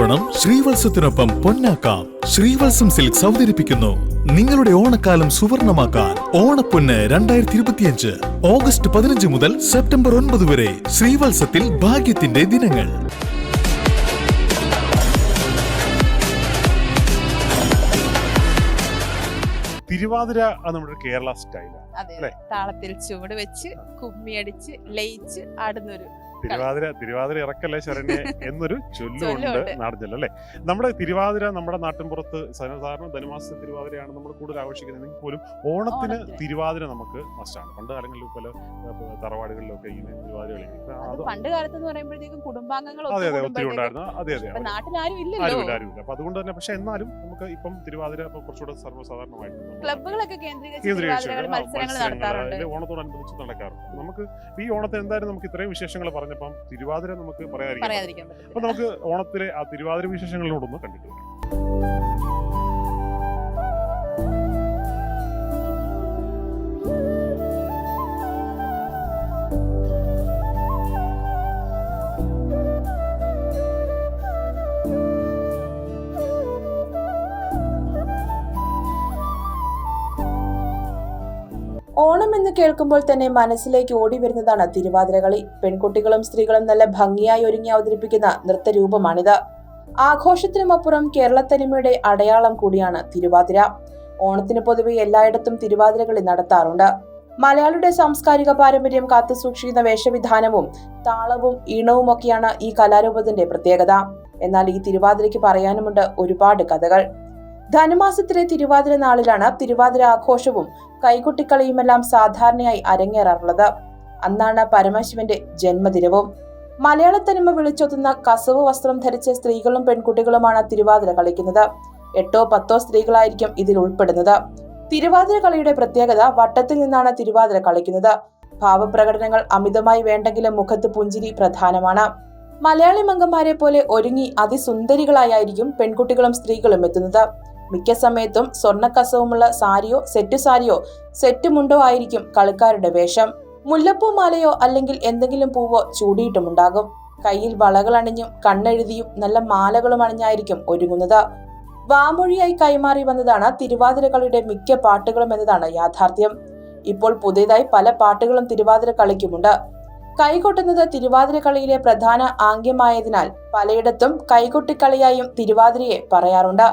ഓണം ശ്രീവത്സത്തിനൊപ്പം പൊന്നാക്കാം. ശ്രീവത്സം സിൽക്സ് അവതരിപ്പിക്കുന്നു. നിങ്ങളുടെ ഓണക്കാലം സുവർണമാക്കാൻ ഓണപ്പൊന്ന് രണ്ടായിരത്തി ഇരുപത്തിയഞ്ച് ഓഗസ്റ്റ് പതിനഞ്ച് മുതൽ സെപ്റ്റംബർ ഒൻപത് വരെ ശ്രീവത്സത്തിൽ ഭാഗ്യത്തിന്റെ ദിനങ്ങൾ. തിരുവാതിര നമ്മുടെ കേരള സ്റ്റൈലാണ്? താളത്തിൽ ചുവട് വെച്ച് കുമ്മിയടിച്ച് ലയിച്ച് ആടുന്നൊരു തിരുവാതിര തിരുവാതിര ഇറക്കല്ലേ ശരണ്യെ? എന്നൊരു ചൊല്ലുണ്ട്. നാടഞ്ചൊല്ല് അല്ലേ നമ്മുടെ തിരുവാതിര നമ്മുടെ നാട്ടിൻപുറത്ത് സാധാരണ ധനുമാസ തിരുവാതിരയാണ് നമ്മൾ കൂടുതൽ ആഘോഷിക്കുന്നതെങ്കിൽ പോലും ഓണത്തിന്. തിരുവാതിര നമുക്ക് മസ്റ്റാണ് പണ്ട് കാലങ്ങളിൽ പല തറവാടുകളിലൊക്കെ ഇങ്ങനെ തിരുവാതിര കളിക്കും അത് പണ്ട് കാലത്ത് എന്ന് പറയുമ്പോഴത്തേക്കും കുടുംബാംഗങ്ങൾ അതെ അതെ. ഒത്തിരി ഉണ്ടായിരുന്നു. അതെ അതെ ആരും ഇല്ലല്ലോ. അപ്പൊ അതുകൊണ്ട് തന്നെ പക്ഷെ എന്നാലും നമുക്ക് ഇപ്പം തിരുവാതിര കുറച്ചുകൂടെ സർവസാധാരണമായിട്ട് ക്ലബ്ബുകളൊക്കെ കേന്ദ്രീകരിച്ച് ഓണത്തോടനുബന്ധിച്ച് നടക്കാറുണ്ട്. നമുക്ക് ഈ ഓണത്തിന് എന്തായാലും നമുക്ക് ഇത്രയും വിശേഷങ്ങൾ പറഞ്ഞപ്പം തിരുവാതിര നമുക്ക് പറയാതിരിക്കാം അപ്പൊ നമുക്ക് ഓണത്തിലെ ആ തിരുവാതിര വിശേഷങ്ങളിലൂടൊന്ന് കണ്ടിട്ട് വരാം. എന്ന് കേൾക്കുമ്പോൾ തന്നെ മനസ്സിലേക്ക് ഓടി വരുന്നതാണ് തിരുവാതിരകളി പെൺകുട്ടികളും സ്ത്രീകളും നല്ല ഭംഗിയായി ഒരുങ്ങി അവതരിപ്പിക്കുന്ന നൃത്തരൂപമാണിത്. ആഘോഷത്തിനുമപ്പുറം കേരളത്തനിമയുടെ അടയാളം കൂടിയാണ് തിരുവാതിര. ഓണത്തിന് പൊതുവെ എല്ലായിടത്തും തിരുവാതിരകളി നടത്താറുണ്ട്. മലയാളിയുടെ സാംസ്കാരിക പാരമ്പര്യം കാത്തുസൂക്ഷിക്കുന്ന വേഷവിധാനവും താളവും ഈണവും ഒക്കെയാണ് ഈ കലാരൂപത്തിന്റെ പ്രത്യേകത. എന്നാൽ ഈ തിരുവാതിരയ്ക്ക് പറയാനുമുണ്ട് ഒരുപാട് കഥകൾ. ധനുമാസത്തിലെ തിരുവാതിര നാളിലാണ് തിരുവാതിര ആഘോഷവും കൈകൊട്ടിക്കളിയുമെല്ലാം സാധാരണയായി അരങ്ങേറാറുള്ളത്. അന്നാണ് പരമശിവന്റെ ജന്മദിനവും. മലയാള തനിമ വിളിച്ചൊത്തുന്ന കസവ് വസ്ത്രം ധരിച്ച സ്ത്രീകളും പെൺകുട്ടികളുമാണ് തിരുവാതിര കളിക്കുന്നത്. എട്ടോ പത്തോ സ്ത്രീകളായിരിക്കും ഇതിൽ ഉൾപ്പെടുന്നത്. തിരുവാതിര കളിയുടെ പ്രത്യേകത വട്ടത്തിൽ നിന്നാണ് തിരുവാതിര കളിക്കുന്നത്. ഭാവപ്രകടനങ്ങൾ അമിതമായി വേണ്ടെങ്കിലും മുഖത്ത് പുഞ്ചിരി പ്രധാനമാണ്. മലയാളി മംഗന്മാരെ പോലെ ഒരുങ്ങി അതിസുന്ദരികളായിരിക്കും പെൺകുട്ടികളും സ്ത്രീകളും എത്തുന്നത്. മിക്ക സമയത്തും സ്വർണക്കസവുമുള്ള സാരിയോ സെറ്റ് സാരിയോ സെറ്റ് മുണ്ടോ ആയിരിക്കും കളിക്കാരുടെ വേഷം. മുല്ലപ്പൂ മാലയോ അല്ലെങ്കിൽ എന്തെങ്കിലും പൂവോ ചൂടിയിട്ടുമുണ്ടാകും കയ്യിൽ വളകൾ അണിഞ്ഞും കണ്ണെഴുതിയും നല്ല മാലകളും അണിഞ്ഞായിരിക്കും ഒരുങ്ങുന്നത്. വാമൊഴിയായി കൈമാറി വന്നതാണ് തിരുവാതിര കളിയുടെ മിക്ക പാട്ടുകളും എന്നതാണ് യാഥാർത്ഥ്യം. ഇപ്പോൾ പുതിയതായി പല പാട്ടുകളും തിരുവാതിര കളിക്കുമുണ്ട്. കൈകൊട്ടുന്നത് തിരുവാതിര കളിയിലെ പ്രധാന ആംഗ്യമായതിനാൽ പലയിടത്തും കൈകൊട്ടിക്കളിയായും തിരുവാതിരയെ പറയാറുണ്ട്.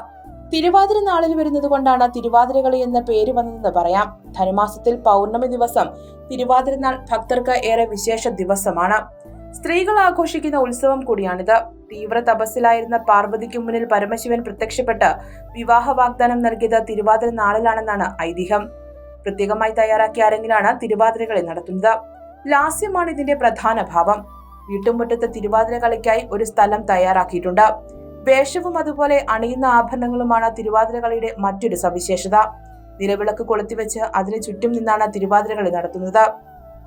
തിരുവാതിര നാളിൽ വരുന്നത് കൊണ്ടാണ് തിരുവാതിരകളി എന്ന പേര് വന്നതെന്ന് പറയാം. ധനുമാസത്തിൽ പൗർണമി ദിവസം തിരുവാതിരനാൾ ഭക്തർക്ക് ഏറെ വിശേഷ ദിവസമാണ്. സ്ത്രീകൾ ആഘോഷിക്കുന്ന ഉത്സവം കൂടിയാണിത്. തീവ്ര തപസ്സിലായിരുന്ന പാർവതിക്ക് മുന്നിൽ പരമശിവൻ പ്രത്യക്ഷപ്പെട്ട് വിവാഹ വാഗ്ദാനം നൽകിയത് തിരുവാതിര നാളിലാണെന്നാണ് ഐതിഹ്യം. പ്രത്യേകമായി തയ്യാറാക്കിയ അരങ്ങിലാണ് തിരുവാതിരകളി നടത്തുന്നത്. ലാസ്യമാണ് ഇതിന്റെ പ്രധാന ഭാവം. വീട്ടുമുറ്റത്ത് തിരുവാതിര കളിക്കായി ഒരു സ്ഥലം തയ്യാറാക്കിയിട്ടുണ്ട്. വേഷവും അതുപോലെ അണിയുന്ന ആഭരണങ്ങളുമാണ് തിരുവാതിരകളിയുടെ മറ്റൊരു സവിശേഷത. നിലവിളക്ക് കൊളുത്തിവെച്ച് അതിനു ചുറ്റും നിന്നാണ് തിരുവാതിരകളി നടത്തുന്നത്.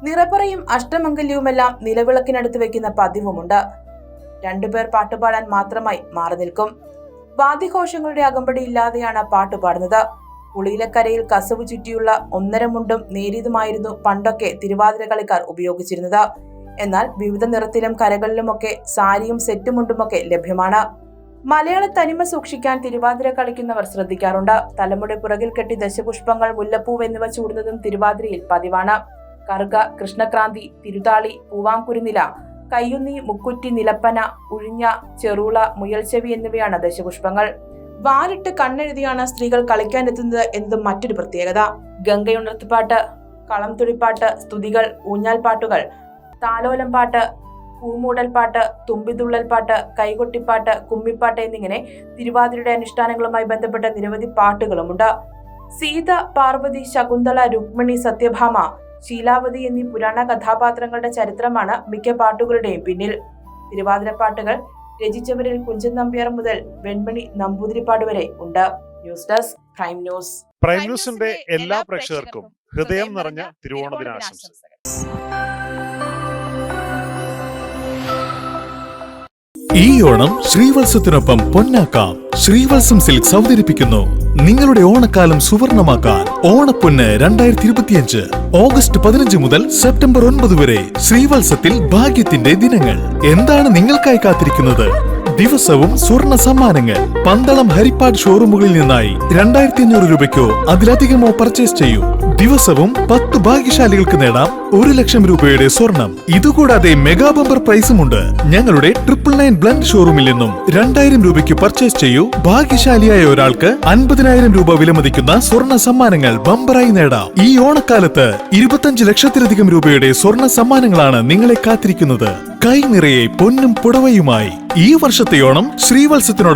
നിറപ്പറയും അഷ്ടമംഗല്യവുമെല്ലാം നിലവിളക്കിനടുത്ത് വെക്കുന്ന പതിവുമുണ്ട്. രണ്ടുപേർ പാട്ടുപാടാൻ മാത്രമായി മാറി നിൽക്കും. വാദ്യഘോഷങ്ങളുടെ അകമ്പടി ഇല്ലാതെയാണ് പാട്ടുപാടുന്നത് പുളിയിലക്കരയിൽ കസവ് ചുറ്റിയുള്ള ഒന്നരമുണ്ടും നേരിയതുമായിരുന്നു പണ്ടൊക്കെ തിരുവാതിരകളിക്കാർ ഉപയോഗിച്ചിരുന്നത്. എന്നാൽ വിവിധ നിറത്തിലും കരകളിലുമൊക്കെ സാരിയും സെറ്റുമുണ്ടുമൊക്കെ ലഭ്യമാണ്. മലയാള തനിമ സൂക്ഷിക്കാൻ തിരുവാതിര കളിക്കുന്നവർ ശ്രദ്ധിക്കാറുണ്ട്. തലമുടി പുറകിൽ കെട്ടി ദശപുഷ്പങ്ങൾ മുല്ലപ്പൂവ് എന്നിവ ചൂടുന്നതും തിരുവാതിരയിൽ പതിവാണ്. കറുക കൃഷ്ണക്രാന്തി തിരുതാളി പൂവാംകുരുനില കയ്യുന്നി മുക്കുറ്റി നിലപ്പന ഉഴിഞ്ഞ ചെറുള മുയൽച്ചെവി എന്നിവയാണ് ദശപുഷ്പങ്ങൾ. വാലിട്ട് കണ്ണെഴുതിയാണ് സ്ത്രീകൾ കളിക്കാൻ എത്തുന്നത് എന്നതും മറ്റൊരു പ്രത്യേകത. ഗംഗയുണർത്തുപാട്ട് കളം തുടിപ്പാട്ട് സ്തുതികൾ ഊഞ്ഞാൽ പാട്ടുകൾ താലോലം പാട്ട് പൂമൂടൽപ്പാട്ട് തുമ്പിതുള്ളൽപ്പാട്ട് കൈകൊട്ടിപ്പാട്ട് കുമ്മിപ്പാട്ട് എന്നിങ്ങനെ തിരുവാതിരയുടെ അനുഷ്ഠാനങ്ങളുമായി ബന്ധപ്പെട്ട നിരവധി പാട്ടുകളുമുണ്ട്. സീത പാർവതി ശകുന്തള രുക്മിണി സത്യഭാമ ശീലാവതി എന്നീ പുരാണ കഥാപാത്രങ്ങളുടെ ചരിത്രമാണ് മിക്ക പാട്ടുകളുടെയും പിന്നിൽ. തിരുവാതിര പാട്ടുകൾ രചിച്ചവരിൽ കുഞ്ചൻ നമ്പ്യാർ മുതൽ വെൺമണി നമ്പൂതിരിപ്പാട് വരെ ഉണ്ട്. News desk prime news. Prime ന്യൂസിന്റെ എല്ലാ പ്രേക്ഷകർക്കും ഹൃദയം നിറഞ്ഞ തിരുവോണ ദിനാശംസകൾ ഈ ഓണം ശ്രീവത്സത്തിനൊപ്പം പൊന്നാക്കാം. ശ്രീവത്സം സിൽക്സ് അവതരിപ്പിക്കുന്നു നിങ്ങളുടെ ഓണക്കാലം സുവർണമാക്കാൻ ഓണപ്പൊന്ന് രണ്ടായിരത്തി ഇരുപത്തിയഞ്ച് ഓഗസ്റ്റ് പതിനഞ്ച് മുതൽ സെപ്റ്റംബർ ഒൻപത് വരെ ശ്രീവത്സത്തിൽ ഭാഗ്യത്തിന്റെ ദിനങ്ങൾ. എന്താണ് നിങ്ങൾക്കായി കാത്തിരിക്കുന്നത്? ദിവസവും സ്വർണ സമ്മാനങ്ങൾ. പന്തളം ഹരിപ്പാട് ഷോറൂമുകളിൽ നിന്നായി രണ്ടായിരത്തി അഞ്ഞൂറ് രൂപയ്ക്കോ അതിലധികമോ പർച്ചേസ് ചെയ്യൂ. ദിവസവും പത്ത് ഭാഗ്യശാലികൾക്ക് നേടാം ഒരു ലക്ഷം രൂപയുടെ സ്വർണം. ഇതുകൂടാതെ മെഗാ ബമ്പർ പ്രൈസുമുണ്ട് ഞങ്ങളുടെ ട്രിപ്പിൾ നയൻ ബ്ലൻഡ് ഷോറൂമിൽ നിന്നും രണ്ടായിരം രൂപയ്ക്ക് പർച്ചേസ് ചെയ്യൂ. ഭാഗ്യശാലിയായ ഒരാൾക്ക് അൻപതിനായിരം രൂപ വിലമതിക്കുന്ന സ്വർണ സമ്മാനങ്ങൾ ബമ്പറായി നേടാം. ഈ ഓണക്കാലത്ത് ഇരുപത്തഞ്ച് ലക്ഷത്തിലധികം രൂപയുടെ സ്വർണ സമ്മാനങ്ങളാണ് നിങ്ങളെ കാത്തിരിക്കുന്നത്. കൈ നിറയെ പൊന്നും പുടവയുമായി ഈ വർഷത്തെ ഓണം ശ്രീവത്സത്തിനോട്